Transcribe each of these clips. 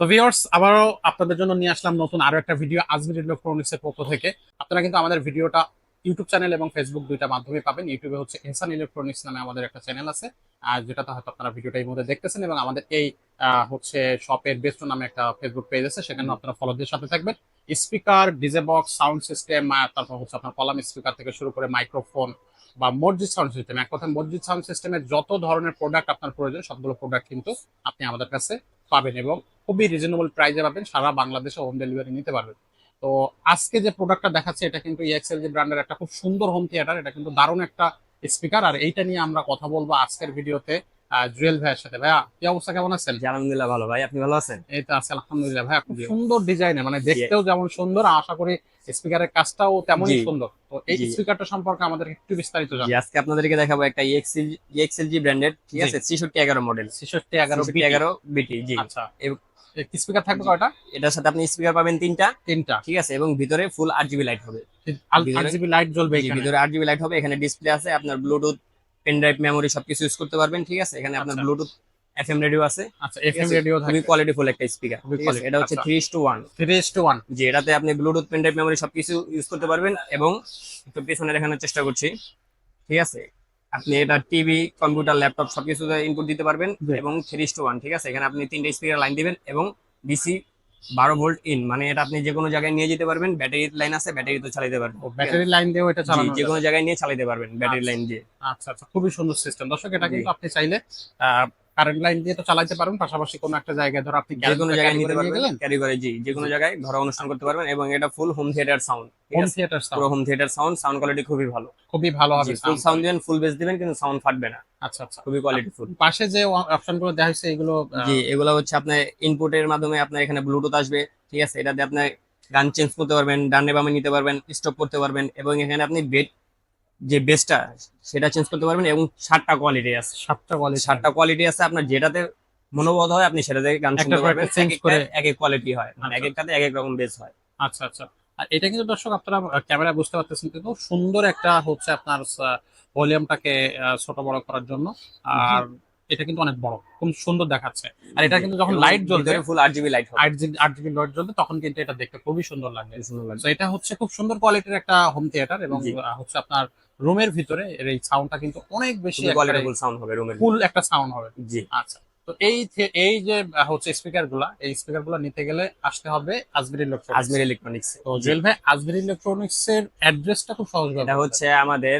তো ভিউয়ার্স আবারও আপনাদের জন্য নিয়ে আসলাম নতুন আরও একটা ভিডিও আজমির ইলেকট্রনিক্স এর পক্ষ থেকে। আপনারা কিন্তু আমাদের ভিডিওটা ইউটিউব চ্যানেল এবং ফেসবুক দুইটা মাধ্যমে পাবেন। ইউটিউবে হচ্ছে এহসান ইলেকট্রনিক্স নামে আমাদের একটা চ্যানেল আছে। আর যেটাতে হয়তো আপনারা ভিডিওটা এই মধ্যে দেখতেছেন এবং আমাদের এই হচ্ছে শপের বেস্ট নামে একটা ফেসবুক পেজ আছে। সেখানে আপনারা ফলো দিয়ে সাথে থাকবেন। Speaker DJ box sound system তারপর হচ্ছে আপনার কলাম স্পিকার থেকে শুরু করে মাইক্রোফোন বা মসজিদ সাউন্ড সিস্টেম এক কথা মসজিদ সাউন্ড সিস্টেমের যত ধরনের প্রোডাক্ট আপনার প্রয়োজন, সবগুলো প্রোডাক্ট কিন্তু আপনি আমাদের কাছে পাবেন এবং খুবই রিজনেবল প্রাইসে পাবেন, সারা বাংলাদেশে হোম ডেলিভারি নিতে পারবেন। তো আজকে যে প্রোডাক্টটা দেখাচ্ছে, এটা কিন্তু ইএক্সএল যে ব্র্যান্ডের একটা খুব সুন্দর হোম থিয়েটার এটা কিন্তু দারুণ একটা স্পিকার আর এইটা নিয়ে আমরা কথা বলব আজকের ভিডিওতে জুয়েল ভাইয়ের সাথে। ভাইয়া কি অবস্থা? কেমন আছেন? আলহামদুলিল্লাহ ভালো। ভাই আপনি ভালো আছেন? এই তো আছে আলহামদুলিল্লাহ। ভাইয়া খুব সুন্দর ডিজাইনের মানে দেখতেও যেমন সুন্দর আশা করি স্পিকারের কাজটাও তেমনই সুন্দর। তো এই। স্পিকারটা সম্পর্কে আমাদের একটু বিস্তারিত আজকে আপনাদেরকে দেখাবো একটা ইএক্সএল ইএক্সএলজি ব্র্যান্ডের ঠিক আছে? ছেষট্টি এগারো মডেল ছেষট্টি এগারো ছেষট্টি এগারো বিটি জি। আচ্ছা। স্পিকার থাকবে কয়টা? এটার সাথে আপনি স্পিকার পাবেন তিনটা। তিনটা। ঠিক আছে? এবং ভিতরে ফুল লাইট হবে। লাইট জ্বলবে ভিতরে লাইট হবে। এখানে ডিসপ্লে আছে আপনার ব্লুটুথ পেন ড্রাইভ মেমোরি সবকিছু ইউজ করতে পারবেন ঠিক আছে? এখানে আপনার আচ্ছা। ব্লুটুথ এফএম রেডিও আছে আচ্ছা এফএম? রেডিও খুবই থাকবে কোয়ালিটি ফুল একটা স্পিকার খুবই এটা হচ্ছে আচ্ছা। Three two one three two one জি এটাতে আপনি ব্লুটুথ পেন ড্রাইভ মেমোরি সবকিছু ইউজ করতে পারবেন এবং একটু পেছনে দেখানোর চেষ্টা করছি ঠিক আছে? আপনি এটা টিভি কম্পিউটার ল্যাপটপ সবকিছু ইনপুট দিতে পারবেন এবং থ্রি টু ওয়ান ঠিক আছে? এখানে আপনি তিনটে স্পিকার লাইন দিবেন এবং ডিসি বারো ভোল্ট ইন মানে এটা আপনি যে কোনো জায়গায় নিয়ে যেতে পারবেন ব্যাটারি লাইন আছে ব্যাটারি তো চালাতে পারবেন ব্যাটারি লাইন দিয়ে এটা চালানো যে কোনো জায়গায় নিয়ে চালাইতে পারবেন ব্যাটারি আচ্ছা। লাইন দিয়ে আচ্ছা আচ্ছা খুবই সুন্দর সিস্টেম দর্শক এটা। কিন্তু আপনি চাইলে কারেন্ট লাইন দিয়ে তো চালাতে পারবেন পাশাপাশি কোনো একটা জায়গায় ধরো আপনি যে কোনো জায়গায় নিতে পারবেন ক্যারি করে জি যে কোনো জায়গায় ঘরে অনুষ্ঠান করতে পারবেন এবং এটা full home theatre sound home theatre sound পুরো home theatre sound sound quality খুবই ভালো। খুবই ভালো হবে ফুল। সাউন্ড দিবেন ফুল বেস দিবেন কিন্তু সাউন্ড ফাটবে না। আচ্ছা আচ্ছা। খুবই কোয়ালিটি ফুল পাশে যে অপশনগুলো দেওয়া হয়েছে এগুলো জি এগুলো হচ্ছে আপনার ইনপুটের মাধ্যমে আপনার এখানে ব্লুটুথ আসবে ঠিক আছে? এটাতে আপনার গান চেঞ্জ করতে পারবেন ডানে বামে নিতে পারবেন স্টপ করতে পারবেন এবং এখানে আপনি বেড যে বেসটা সেটা চেঞ্জ করতে পারবেন এবং সাতটা কোয়ালিটি আছে। সাতটা কোয়ালিটি সাতটা কোয়ালিটি আছে আপনার যেটাতে মনোবোধ হয় আপনি সেটাতে গান শুনতে পারবেন। চেঞ্জ এক করে। এক এক কোয়ালিটি হয়। মানে এক আচ্ছা। একটাতে এক এক রকম বেস হয়। আচ্ছা আচ্ছা। আর এটা কিন্তু দর্শক আপনারা ক্যামেরা বুঝতে পারতেছেন কিন্তু সুন্দর একটা হচ্ছে আপনার ভলিউমটাকে ছোট বড় করার জন্য। আর এটা কিন্তু অনেক বড় খুব সুন্দর দেখাচ্ছে। আর এটা কিন্তু যখন লাইট জ্বলবে ফুল আরজিবি লাইট হবে। আট জিবি লাইট জ্বলবে তখন কিন্তু এটা দেখতে খুবই সুন্দর লাগবে। তো এটা হচ্ছে খুব সুন্দর কোয়ালিটির একটা হোম থিয়েটার এবং হচ্ছে আপনার রুমের ভিতরে এর এই সাউন্ডটা কিন্তু অনেক বেশি খুবই কোয়ালিটি ফুল সাউন্ড হবে রুমের ফুল একটা সাউন্ড হবে। জি। আচ্ছা তো এই এই যে হচ্ছে স্পিকারগুলা এই স্পিকারগুলা নিতে গেলে আসতে হবে আজমির ইলেকট্রনিক্স আজমির ইলেকট্রনিক্স তো জুয়েল ভাই আজমির ইলেকট্রনিক্স এর অ্যাড্রেসটা খুব সহজ এটা হচ্ছে আমাদের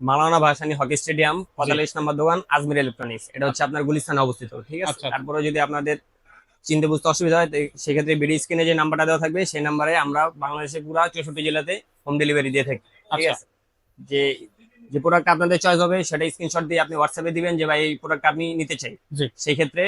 মালানা ভাসানি হকি স্টেডিয়াম পঁয়তাল্লিশ নম্বর দোকান আজমির ইলেকট্রনিক্স এটা হচ্ছে আপনার গুলিস্তানে অবস্থিত ঠিক আছে আচ্ছা। তারপরে যদি আপনাদের চিনতে বুঝতে অসুবিধা হয় সেক্ষেত্রে বিডি স্ক্রিনে যে নাম্বারটা দেওয়া থাকবে সেই নাম্বারে আমরা বাংলাদেশের পুরো চৌষট্টি জেলাতে হোম ডেলিভারি দিয়ে থাকি ঠিক আচ্ছা। আছে যে যে প্রোডাক্ট আপনাদের চয়েস হবে সেটা স্ক্রিনশট দিয়ে আপনি হোয়াটসঅ্যাপে দিবেন যে ভাই এই প্রোডাক্ট আপনি নিতে চাই। সেই ক্ষেত্রে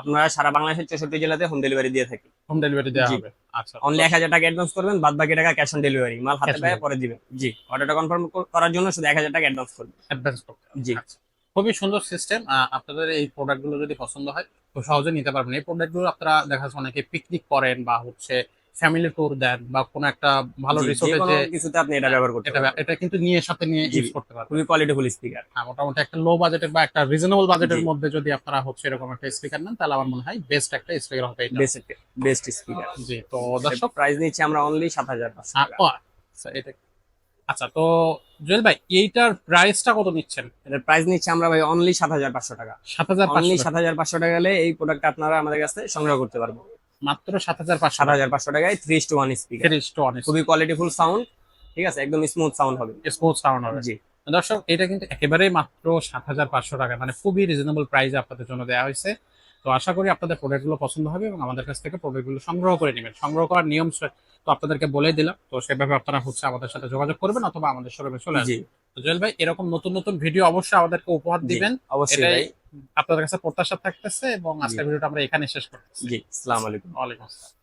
আপনারা সারা বাংলাদেশের চৌষট্টি জেলাতে হোম ডেলিভারি দিয়ে থাকি। হোম ডেলিভারি দেওয়া। হবে। আচ্ছা। অনলি এক হাজার টাকা অ্যাডভান্স করবেন বাদ বাকি টাকা ক্যাশ অন ডেলিভারি মাল হাতে পায়ে পরে দিবেন। জি অর্ডারটা কনফার্ম করার জন্য শুধু এক হাজার টাকা অ্যাডভান্স করবেন। অ্যাডভান্স করতে। জি। আচ্ছা। খুবই সুন্দর সিস্টেম আপনাদের এই প্রোডাক্টগুলো যদি পছন্দ হয় খুব সহজে নিতে পারবেন। এই প্রোডাক্টগুলো আপনারা দেখা যাচ্ছে অনেকে পিকনিক করেন বা হচ্ছে ফ্যামিলি ট্যুর দেন বা কোনো একটা ভালো রিসোর্টে যে কিছুতে আপনি এটা ব্যবহার করতে এটা পারবেন। এটা কিন্তু নিয়ে সাথে নিয়ে ইউজ করতে পারবেন। খুবই কোয়ালিটিফুল স্পিকার হ্যাঁ, মোটামুটি একটা লো বাজেটের বা একটা রিজনেবল বাজেটের মধ্যে যদি আপনারা হচ্ছে এরকম একটা স্পিকার নেন তাহলে আমার মনে হয় বেস্ট একটা স্পিকার হবে এটা বেস্ট বেস্ট স্পিকার জি তো দর্শক প্রাইস নিচ্ছি আমরা অনলি সাত হাজার পাঁচশো আ- ও, আচ্ছা এটা আচ্ছা তো জুয়েল ভাই এইটার প্রাইসটা কত নিচ্ছেন? এটার প্রাইস নিচ্ছি আমরা ভাই অনলি সাত হাজার পাঁচশো টাকা। সাত হাজার অনলি পাঁচশো। সাত হাজার পাঁচশো টাকা গেলে এই প্রোডাক্ট আপনারা আমাদের কাছ সংগ্রহ করতে পারব মাত্র সাত হাজার পাঁচশো সাত হাজার পাঁচশো টাকায় থ্রি টু ওয়ান স্পিকার তিরিশ টু অনেস্ট খুবই কোয়ালিটিফুল সাউন্ড ঠিক আছে? একদম স্মুথ সাউন্ড হবে। স্মুথ সাউন্ড হবে। জি। দর্শক এটা কিন্তু একেবারেই মাত্র সাত হাজার পাঁচশো টাকা মানে খুবই রিজনেবল প্রাইসে আপনাদের জন্য দেওয়া হয়েছে। তো আশা করি আপনাদের প্রোডাক্টগুলো পছন্দ হবে এবং আমাদের কাছ থেকে প্রোডাক্টগুলো সংগ্রহ করে নেবেন। সংগ্রহ করার নিয়ম তো আপনাদেরকে বলে দিলাম তো সেভাবে আপনারা হচ্ছে আমাদের সাথে যোগাযোগ করবেন অথবা আমাদের শোরুমে চলে আসবেন। তো জুয়েল ভাই এরকম নতুন নতুন ভিডিও অবশ্যই আমাদেরকে উপহার দিবেন। অবশ্যই আপনাদের কাছে প্রত্যাশা থাকতেছে এবং আজকের ভিডিওটা আমরা এখানে শেষ করতেছি। জি আসসালামু আলাইকুম। ওয়ালাইকুম আসসালাম।